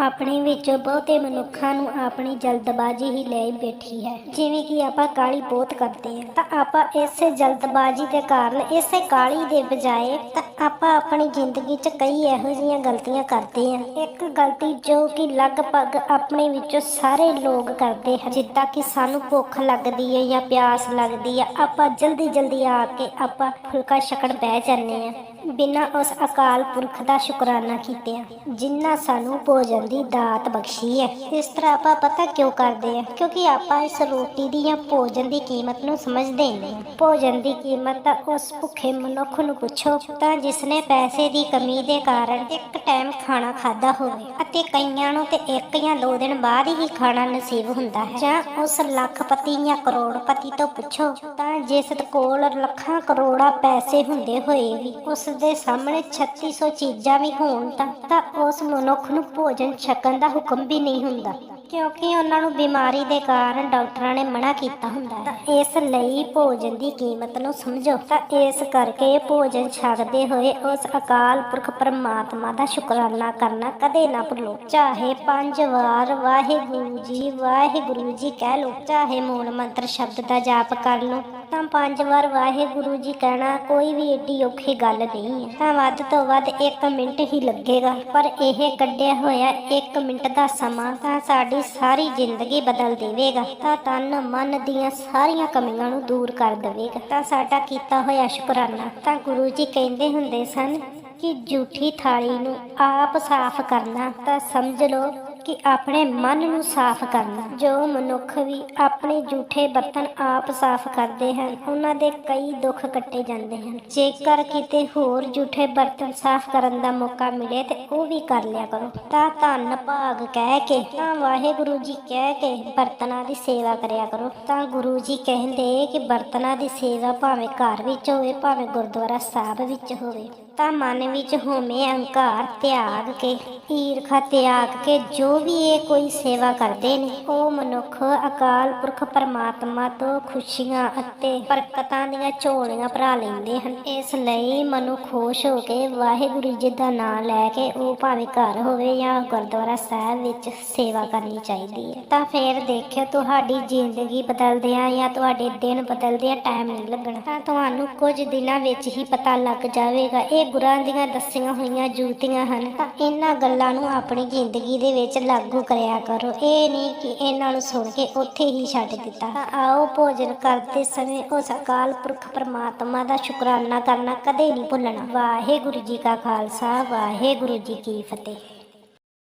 ਆਪਣੇ ਵਿੱਚੋਂ ਬਹੁਤੇ ਮਨੁੱਖਾਂ ਨੂੰ ਆਪਣੀ ਜਲਦਬਾਜ਼ੀ ਹੀ ਲੈ ਬੈਠੀ ਹੈ। ਜਿਵੇਂ ਕਿ ਆਪਾਂ ਕਾਲੀ ਬਹੁਤ ਕਰਦੇ ਹਾਂ। ਤਾਂ ਆਪਾਂ ਇਸੇ ਜਲਦਬਾਜ਼ੀ ਦੇ ਕਾਰਨ, ਇਸੇ ਕਾਲੀ ਦੇ ਬਜਾਏ ਤਾਂ ਆਪਾਂ ਆਪਣੀ ਜ਼ਿੰਦਗੀ 'ਚ ਕਈ ਇਹੋ ਜਿਹੀਆਂ ਗਲਤੀਆਂ ਕਰਦੇ ਹਾਂ। ਇੱਕ ਗਲਤੀ ਜੋ ਕਿ ਲਗਭਗ ਆਪਣੇ ਵਿੱਚੋਂ ਸਾਰੇ ਲੋਕ ਕਰਦੇ ਹਨ। ਜਿੱਦਾਂ ਕਿ ਸਾਨੂੰ ਭੁੱਖ ਲੱਗਦੀ ਹੈ ਜਾਂ ਪਿਆਸ ਲੱਗਦੀ ਹੈ, ਆਪਾਂ ਜਲਦੀ ਜਲਦੀ ਆ ਕੇ ਆਪਾਂ ਫੁਲਕਾ ਛਕਣ ਬਹਿ ਜਾਂਦੇ ਹਾਂ। ਬਿਨਾਂ ਉਸ ਅਕਾਲ ਪੁਰਖ ਦਾ ਸ਼ੁਕਰਾਨਾ ਕੀਤੇ ਜਿੰਨਾ ਸਾਨੂੰ ਭੋਜਨ ਦੀ ਦਾਤ ਬਖਸ਼ੀ ਹੈ। ਇਸ ਤਰ੍ਹਾਂ ਆਪਾਂ ਪਤਾ ਕਿਉਂ ਕਰਦੇ ਹਾਂ? ਕਿਉਂਕਿ ਆਪਾਂ ਇਸ ਰੋਟੀ ਦੀ ਜਾਂ ਭੋਜਨ ਦੀ ਕੀਮਤ ਨੂੰ ਸਮਝਦੇ ਨਹੀਂ ਭੋਜਨ ਦੀ ਕੀਮਤ ਤਾਂ ਉਸ ਭੁੱਖੇ ਮਨੁੱਖ ਨੂੰ ਪੁੱਛੋ। ਤਾਂ ਜਿਸਨੇ ਪੈਸੇ ਦੀ ਕਮੀ ਦੇ ਕਾਰਨ ਇੱਕ ਟਾਈਮ ਖਾਣਾ ਖਾਦਾ ਹੋਵੇ ਅਤੇ ਕਈਆਂ ਨੂੰ ਤੇ ਇੱਕ ਜਾਂ ਦੋ ਦਿਨ ਬਾਅਦ ਹੀ ਖਾਣਾ ਨਸੀਬ ਹੁੰਦਾ ਹੈ। ਜਾਂ ਉਸ ਲੱਖਪਤੀ ਜਾਂ ਕਰੋੜਪਤੀ ਤੋਂ ਪੁੱਛੋ, ਤਾਂ ਜਿਸ ਕੋਲ ਲੱਖਾਂ ਕਰੋੜਾਂ ਪੈਸੇ ਹੁੰਦੇ ਹੋਏ ਵੀ ਉਸ ਦੇ ਸਾਹਮਣੇ 3600 ਚੀਜ਼ਾਂ ਵੀ ਹੋਣ ਤਾਂ ਉਸ ਮਨੁੱਖ ਨੂੰ ਭੋਜਨ ਛਕਣ ਦਾ ਹੁਕਮ ਵੀ ਨਹੀਂ ਹੁੰਦਾ। ਕਿਉਂਕਿ ਉਹਨਾਂ ਨੂੰ ਬਿਮਾਰੀ ਦੇ ਕਾਰਨ ਡਾਕਟਰਾਂ ਨੇ ਮਨਾ ਕੀਤਾ ਹੁੰਦਾ ਹੈ। ਤਾਂ ਇਸ ਲਈ ਭੋਜਨ ਦੀ ਕੀਮਤ ਨੂੰ ਸਮਝੋ। ਤਾਂ ਇਸ ਕਰਕੇ ਭੋਜਨ ਛਕਦੇ ਹੋਏ ਉਸ ਅਕਾਲ ਪੁਰਖ ਪਰਮਾਤਮਾ ਦਾ ਸ਼ੁਕਰਾਨਾ ਕਰਨਾ ਕਦੇ ਨਾ ਭੁੱਲੋ। ਚਾਹੇ ਪੰਜ ਵਾਰ ਵਾਹਿਗੁਰੂ ਜੀ ਵਾਹਿਗੁਰੂ ਜੀ ਕਹਿ ਲੋ ਚਾਹੇ ਮੂਲ ਮੰਤਰ ਸ਼ਬਦ ਦਾ ਜਾਪ ਕਰ ਲਓ। ਤਾਂ ਪੰਜ ਵਾਰ ਵਾਹਿਗੁਰੂ ਜੀ ਕਹਿਣਾ, ਕੋਈ ਵੀ ਏਡੀ ਔਖੀ ਗੱਲ ਨਹੀਂ ਹੈ। ਤਾਂ ਵੱਧ ਤੋਂ ਵੱਧ 1 ਮਿੰਟ ਹੀ ਲੱਗੇਗਾ। ਪਰ ਇਹ ਕੱਢਿਆ ਹੋਇਆ 1 ਮਿੰਟ ਦਾ ਸਮਾਂ ਤਾਂ ਸਾਡੀ ਸਾਰੀ ਜ਼ਿੰਦਗੀ ਬਦਲ ਦੇਵੇਗਾ। ਤਾਂ ਤਨ ਮਨ ਦੀਆਂ ਸਾਰੀਆਂ ਕਮੀਆਂ ਨੂੰ ਦੂਰ ਕਰ ਦੇਵੇਗਾ। ਤਾਂ ਸਾਡਾ ਕੀਤਾ ਹੋਇਆ ਸ਼ੁਕਰਾਨਾ। ਤਾਂ ਗੁਰੂ ਜੀ ਕਹਿੰਦੇ ਹੁੰਦੇ ਸਨ ਕਿ ਝੂਠੀ ਥਾਲੀ ਨੂੰ ਆਪ ਸਾਫ਼ ਕਰਨਾ। ਤਾਂ ਸਮਝ ਲਓ ਕਿ ਆਪਣੇ ਮਨ ਨੂੰ ਸਾਫ਼ ਕਰਨਾ। ਜੋ ਮਨੁੱਖ ਵੀ ਆਪਣੇ ਝੂਠੇ ਬਰਤਨ ਆਪ ਸਾਫ਼ ਕਰਦੇ ਹਨ, ਉਹਨਾਂ ਦੇ ਕਈ ਦੁੱਖ ਕੱਟੇ ਜਾਂਦੇ ਹਨ। ਜੇਕਰ ਕਿਤੇ ਹੋਰ ਝੂਠੇ ਬਰਤਨ ਸਾਫ਼ ਕਰਨ ਦਾ ਮੌਕਾ ਮਿਲੇ ਤੇ ਉਹ ਵੀ ਕਰ ਲਿਆ ਕਰੋ। ਤਾਂ ਧੰਨ ਭਾਗ ਕਹਿ ਕੇ, ਤਾਂ ਵਾਹਿਗੁਰੂ ਜੀ ਕਹਿ ਕੇ ਬਰਤਨਾਂ ਦੀ ਸੇਵਾ ਕਰਿਆ ਕਰੋ। ਤਾਂ ਗੁਰੂ ਜੀ ਕਹਿੰਦੇ ਕਿ ਬਰਤਨਾਂ ਦੀ ਸੇਵਾ ਭਾਵੇਂ ਘਰ ਵਿੱਚ ਹੋਵੇ, ਭਾਵੇਂ ਗੁਰਦੁਆਰਾ ਸਾਹਿਬ ਵਿੱਚ ਹੋਵੇ। ਤਾਂ ਮਨ ਵਿੱਚ ਹੋਵੇ ਅਹੰਕਾਰ ਤਿਆਗ ਕੇ, ਈਰਖਾ ਤਿਆਗ ਕੇ ਜੋ ਵੀ ਇਹ ਕੋਈ ਸੇਵਾ ਕਰਦੇ ਨੇ, ਉਹ ਮਨੁੱਖ ਅਕਾਲ ਪੁਰਖ ਪਰਮਾਤਮਾ ਤੋਂ ਖੁਸ਼ੀਆਂ ਅਤੇ ਬਰਕਤਾਂ ਦੀਆਂ ਝੋਲੀਆਂ ਭਰਾ ਲੈਂਦੇ ਹਨ। ਇਸ ਲਈ ਮਨੁ ਖੁਸ਼ ਹੋ ਕੇ ਵਾਹਿਗੁਰੂ ਜੀ ਦਾ ਨਾਮ ਲੈ ਕੇ ਉਹ ਭਾਵੇਂ ਘਰ ਹੋਵੇ ਜਾਂ ਗੁਰਦੁਆਰਾ ਸਾਹਿਬ ਵਿੱਚ ਸੇਵਾ ਕਰਨੀ ਚਾਹੀਦੀ ਹੈ। ਤਾਂ ਫੇਰ ਦੇਖਿਓ ਤੁਹਾਡੀ ਜ਼ਿੰਦਗੀ ਬਦਲਦਿਆਂ ਜਾਂ ਤੁਹਾਡੇ ਦਿਨ ਬਦਲਦਿਆਂ ਟਾਈਮ ਨਹੀਂ ਲੱਗਣਾ। ਤਾਂ ਤੁਹਾਨੂੰ ਕੁਝ ਦਿਨਾਂ ਵਿੱਚ ਹੀ ਪਤਾ ਲੱਗ ਜਾਵੇਗਾ, ਇਹ ਗੁਰਾਂ ਦੀਆਂ ਦੱਸੀਆਂ ਹੋਈਆਂ ਜੂਤੀਆਂ ਹਨ, ਤਾਂ ਇਹਨਾਂ ਗੱਲਾਂ ਨੂੰ ਆਪਣੀ ਜ਼ਿੰਦਗੀ ਦੇ ਵਿੱਚ ਲਾਗੂ ਕਰਿਆ ਕਰੋ। ਇਹ ਨਹੀਂ ਕਿ ਇਹਨਾਂ ਨੂੰ ਸੁਣ ਕੇ ਉੱਥੇ ਹੀ ਛੱਡ ਦਿੱਤਾ। ਤਾਂ ਆਓ ਭੋਜਨ ਕਰਦੇ ਸਮੇਂ ਉਸ ਅਕਾਲ ਪੁਰਖ ਪਰਮਾਤਮਾ ਦਾ ਸ਼ੁਕਰਾਨਾ ਕਰਨਾ ਕਦੇ ਨਹੀਂ ਭੁੱਲਣਾ। ਵਾਹਿਗੁਰੂ ਜੀ ਕਾ ਖਾਲਸਾ, ਵਾਹਿਗੁਰੂ ਜੀ ਕੀ ਫਤਿਹ।